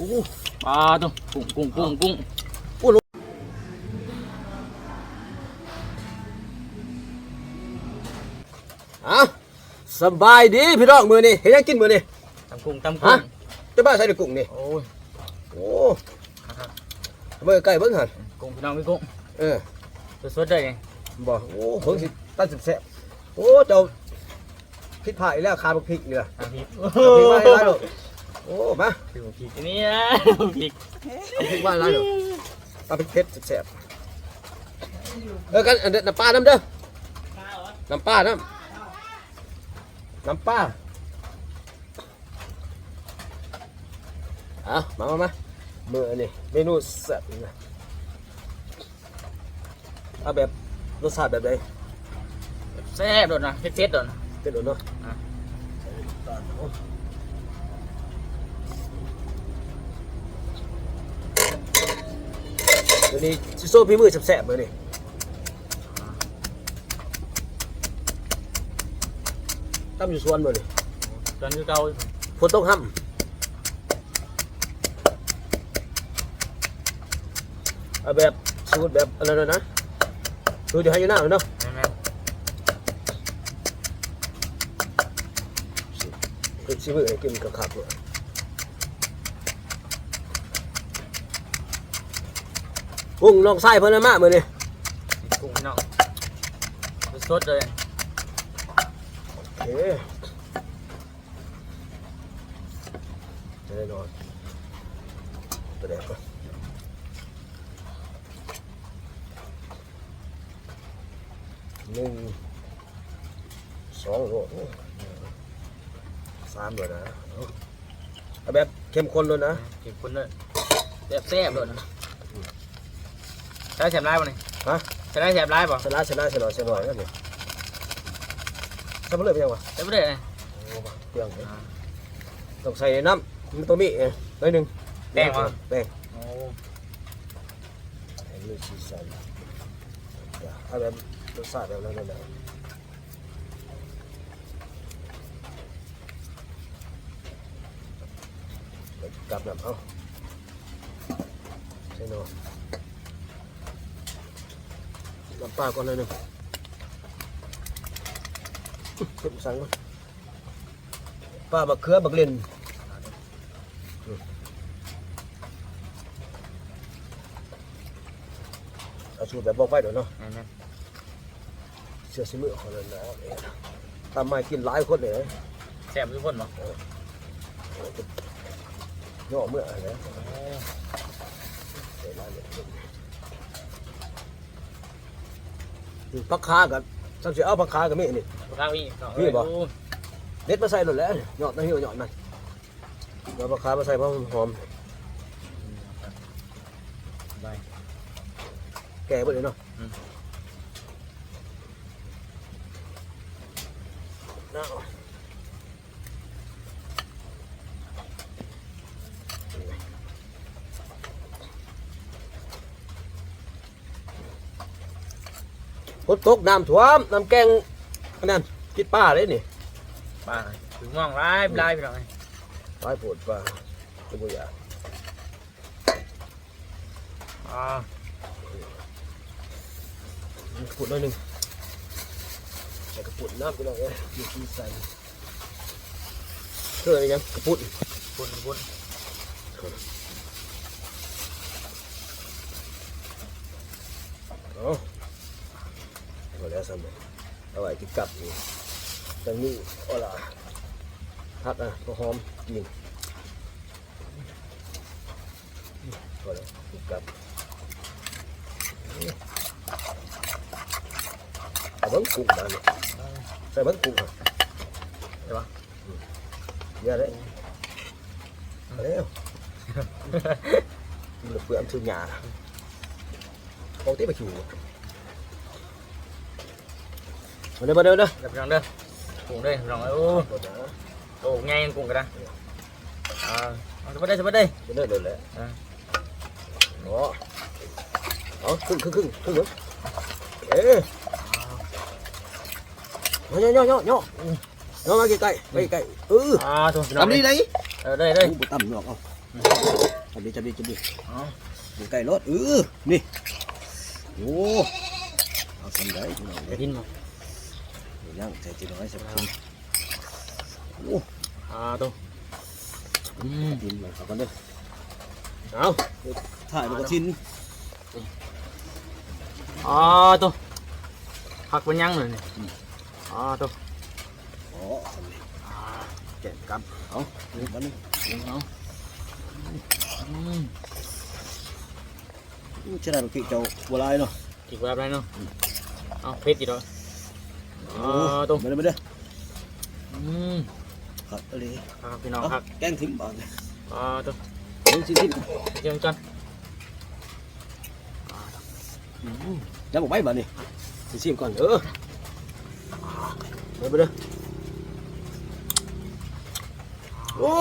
อ้ปลาตัวกุ้งกุ้งกุ้งกุ้งอะสบายดีพี่น้องมือนี่เห็นยังกินมือนี่ตำกุ้งตำกุ้งจะบ้าใส่ในกุ้งนี่โอ้ยโอ้เบิ่งใกล้เบิ่งหันกุ้งพี่น้องพี่กุ้งเออสดๆเลยไงบ่โอ้เพิ่งสิตัดสิแซ่บโอ้เจ้าผิดพลาดอีกแล้วขาบักพริกนี่ล่ะตำพริกเอาพริกมาให้ได้ลูก โอ้ มาคือพริกอันนี้นะพริกเอาพริกมาให้ได้ลูกตาพริกเผ็ดแซ่บเออกันอันเด็ดน้ำปลาน้ำเด้อน้ำปลาน้ำน้ำปลาเอามามามามือนี่เมนูแซ่บนี่นะเอาแบบรสชาติแบบใดแซ่บโดนนะเผ็ดๆโดนนะเป็นโดนเนาะ อะ เดี๋ยวนี้ซิโซ่พี่มือแสบๆเลยนี่ตั้มอยู่สวนบ่นี่ตอนคือเก่าฝนตกห้ำเอาแบบสูตรแบบอะไรนะนะดูจะให้อยู่หน้าเลยเนาะแม่นคือชิมือให้กินกับขับเลย กุ้งน้องไส้เพิ่นนะมาเมื่อนี่ๆกุ้งพี่น้องสดๆเลยโอเคจะได้นอนตัวแดกก่อนหนึ่งสองโลโอ้สามเลยนะเอาเอาแบบเข้มข้นเลยนะเก็บคนเลยแซ่บๆโดนนะ ใช้แสบร้ายป่ะนี่ฮะใช้ได้แสบร้ายป่ะชนะชนะชนะชนะนั่นนี่ทำมาเลยเป็นยังวะใช้ไม่ได้เลยโอ้มาเปรี้ยงเลยต้องใส่น้ำมันตัวมีเอ้ยหน่อยหนึ่งแป้งวะแป้งโอ้อันนี้สีสันเดี๋ยวเอาแบบรสชาติแบบนั้นนั่นแหละเดี๋ยวกลับน้ำเอาใช่เนาะ น้ำปลาก่อนเลยหนึ่งเก็บสั่งมาปลาบักเขือบักเลนเอาสูตรแบบบอกไว้เดี๋ยวเนาะแม่นเชื่อสิมือคนนั้นนะเอ๊ะทำไมกินหลายคนเลยๆแซ่บทุกคนป่ะย่อเมื่ออะไร ผักคากับสังเสียเอาผักคากับมีนี่ ข้าวอีกนี่บ่ เด็ดมาใส่หมดแล้วหยอดน้ำหิวหยอดมันเอาผักคามาใส่เพราะมันหอมไป แก่ไปเลยเนาะอืม น่าฝน ตกน้ำท่วมน้ำแกงอันนั้นกินป้าเลยนี่ปลาถึงมองร้ายร้ายไปหน่อยปลายปวดป้าตัวบุญยาอ่ากระปุกหน่อยหนึ่งใส่กระปุกน้ำไปหน่อยเอ้ยอยู่ที่ใส่เท่าไหร่ยังกระปุกบุญบุญอ๋อเอา แล้วสมัยเอาไว้ที่กลับนี่ตรงนี้อาล่ะพักอะก็หอมจริงพอแล้วที่กลับเอาบิ้งกุ้งมาเนี่ยใส่บิ้งกุ้งอะใช่ปะเยอะเลยเอาเร็วมันเปลือกชื่อหยาปกติไปอยู่ มาเด้อมาเด้อเด้อเดี๋ยวไปลองเด้อกุ้งเด้อลองโอ้โอ้ง่ายกุ้งกันนะอ่าเอาสบายได้สบายได้มาเด้อเด้อเลยอ่าโอ้เอาครึ่งครึ่งครึ่งครึ่งเหรอเอ๊ะย่อย่อย่อย่อย่อย่อมาใกล้ใกล้ใกล้ใกล้เอออ่าถูกพี่น้องทำนี่ไหนเออได้ได้ตั้มหนอกเอาจับดีจับดีจับดีอ๋ออยู่ใกล้รถเออนี่ โอ้ เอาสำได้พี่น้องไปเด้ดินมาเดี๋ ยวย่างใส่จีน้อยสักทีโอ้อ่าตัวอืมกินมันเขากันเด้อเอาถ่ายมันก็ชิ้นอ๋อตัวผักเป็นยังเลยนี่อ๋อตัวอ๋อสำเร็จแกะกำเอาหนึ่งมันหนึ่งเอาอืมอู้เช่นนั้นพี่เจ้าบัวลายเนาะอีกแบบไรเนาะเอาเผ็ดอีกแล้ว อ๋อตัวมาเด้อมาเด้ออืมครับเอาเลยครับพี่น้องเอาครับแกงทิ้งบ่อนอ๋อตัวหนึ่งชิ้นชิ้นเจียมกันแล้วบอกไม่บ่นี่สิชิมก่อนเออมาเด้อโอ้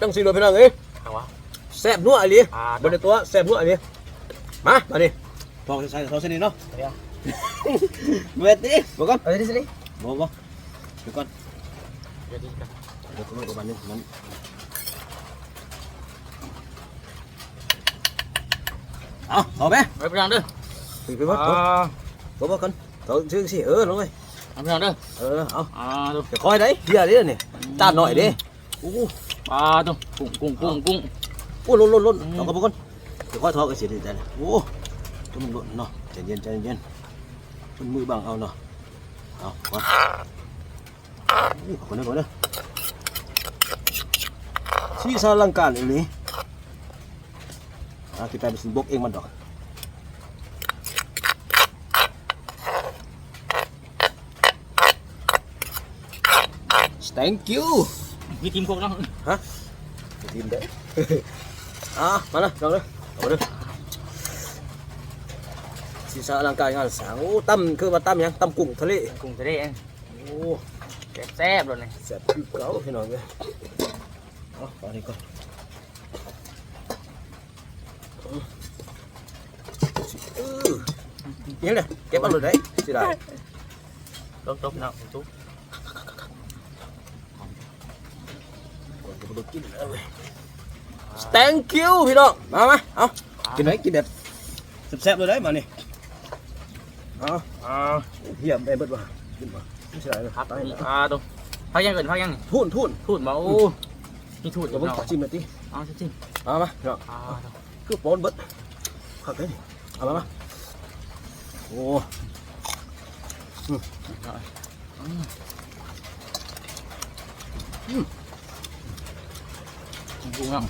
ตั้งสี่เลยพี่น้องเอ้ยเอาวะแซ่บนัวอะไรอ่าบนในตัวแซ่บนัวอะไรมามาดิพอใส่ซอสนี่เนาะเดี๋ยวเวทดิบอกก่อนเอ้ยดิสิดิบอกบอกเดี๋ยวก่อนเดี๋ยวดิกันเดี๋ยวก็ไม่ประมาณนึงมันเอาเอาไหมไปพี่น้องเด้อไปไปอ่วัดาบอกบอกกันเขาชื่อสิเออลงเลยเอาพี่น้องเด้อเออเอาอ่าตัวเดี๋ยวคอย đấy เดี๋ยวนี้นี่จา เอากระปุกกันเดี๋ยวคอยทอดกันสิเดี๋ยวโอ้ตัวมันล้นเนาะใจเย็นใจเย็นมันมือบังเอาเนาะเอามาอู้ขอบคุณนะขอบคุณนะสีสาลังการอีหลีอะที่ไปเป็นสินบกเองมันดอก thank you มีทีมพวกเนาะทีมเด้อ่ะมาเลยลองเลยเอาเลยสีสาร่างกายงานสางโอ้ตั้มคือว่าตั้มยังตั้มกุ้งทะเลกุ้งทะเลเองโอ้แซ่บๆเลยนี่แซ่บคือเก่าพี่น้องเลยเอาตอนนี้ก่อนอือยังไงเก็บเอาเลยได้สิได้ตบตบๆเนาะทุบกินเลย thank you พี่น้องมามาเอากินไหนกินแบบแซ่บๆเลยได้มานี่ เอาอ่าเหี้ยมได้เบิดว่ะกินว่ะไม่ใช่อะไรครับตายแล้วอ่าตัวพักยังเกินพักยังทุนทุนทูดมาโอ้มีทูดอเดี๋ยยู่วผมเนาะชิมหน่อยดิเอาจริงเอามาเนาะๆอ่าตัวคือโปนเบิดขักเลยดิเอามามาโอ้กุ้งเนาะ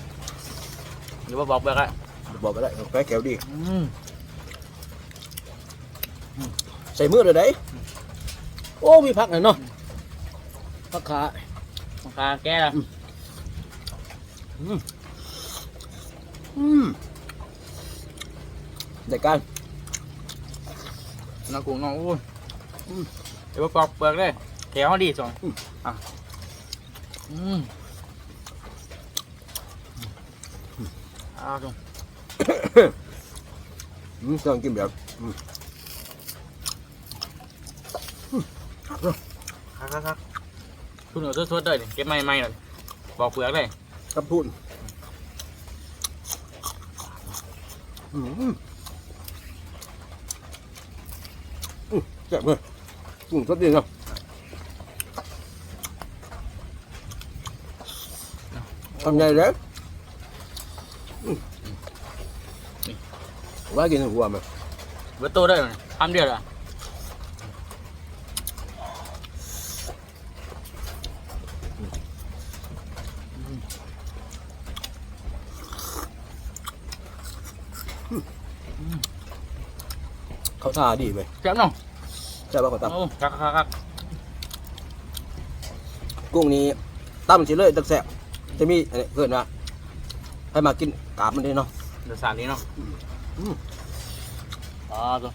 หรือว่าบอกเบิกอะบอกก็ได้แก้แก้วดีอืม ใส่มือเลยได้โอ้มีผักหน่อยเนาะผักขาปากกาแก้ละอืมได้การน้ำกุ้งเนาะโอ้ยเดี๋ยวว่าปอกเปลือกเลยแก้วเขาดีจังอะอืมอ่าตรงอืมต้องกินแบบ อืมครับครับครับคุณเอาตัวๆเลยดิเก็บใหม่ๆเลยปอกเปลือกเลย กับทุนอืมอืมแซ่บเลยอืม สดดีเนาะทำไงเด้อืมว่ากินหัวมั้ยเบิดโตได้ไหมทำเดียวละเขาท่าดีไหมแซ่บเนาะใช่ป่ะเขาตั้มโอ้ครับครับครับกุ้งนี้ตั้มสิเลยตักแสบจะมีอะไรเกิดนะให้มากินกาบมันดีเนาะเดี๋ยวสามนี้เนาะอืมอ่าตัว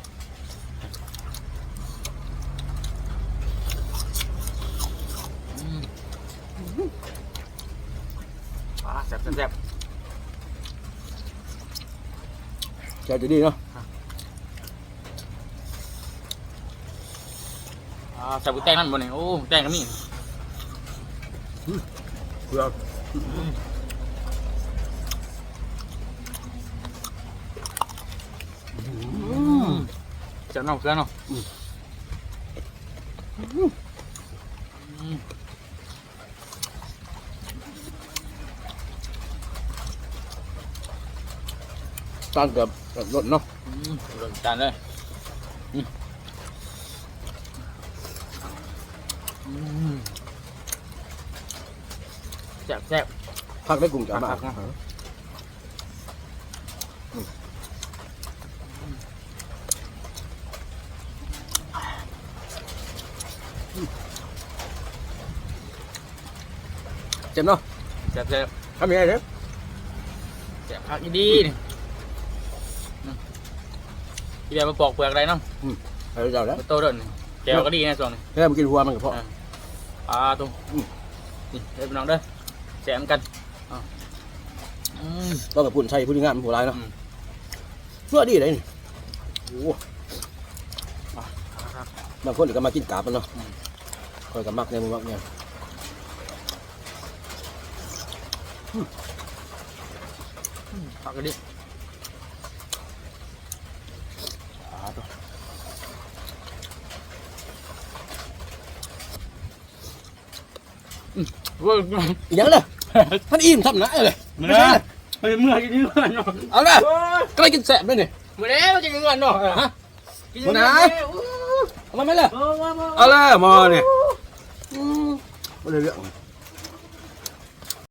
อืมอ่าแซ่บแซ่บแซ่บใจจะดีเนาะ ใส่กุ้งแตงนั่นบนนี่โอ้แตงก็มีเพื่อเจะน้องเจ้าน้องตั้งกับรถเนาะจานเลย แซ่บแซ่บพักได้กลุ่มจะมาพักนะเจ็บเนาะแซ่บแซ่บทำยังไงเนี่ยแซ่บพักดีๆนี่อืมพี่แบมาปอกเปลือกอะไรเนาะเอาเจ้าแล้วมาโตเดินแก้วก็ดีนะส่วนนี้แค่มันกินหัวมันก็พอ ปลาตรงนี่เด้อพี่น้องเด้อแซมกันอะอืมก็แบบปุ่นใช่พูดง่ายมันโหดร้ายเนาะอืมเพื่อดีเลยนี่โอ้บางคนก็มากินกาบมันเนาะคอยกับมักเนี่ยมันมักเนี่ยพักกันดิปลาตัวอืมเว้ ยอีกอย่างเลยท่านอิ่มทำนะเลยมาไม่แล้ใช่วไปเมื่อกี้นี่เมื่อเนาะเอาละก็เลยกินแสบด้วยนี่มาแล้วจะกินเงินเนาะฮะกินมาเงินนะเนาะเอามาไหมล่ะเออมามาเอาละมอเนี่ยอืมไม่ได้เรื่อง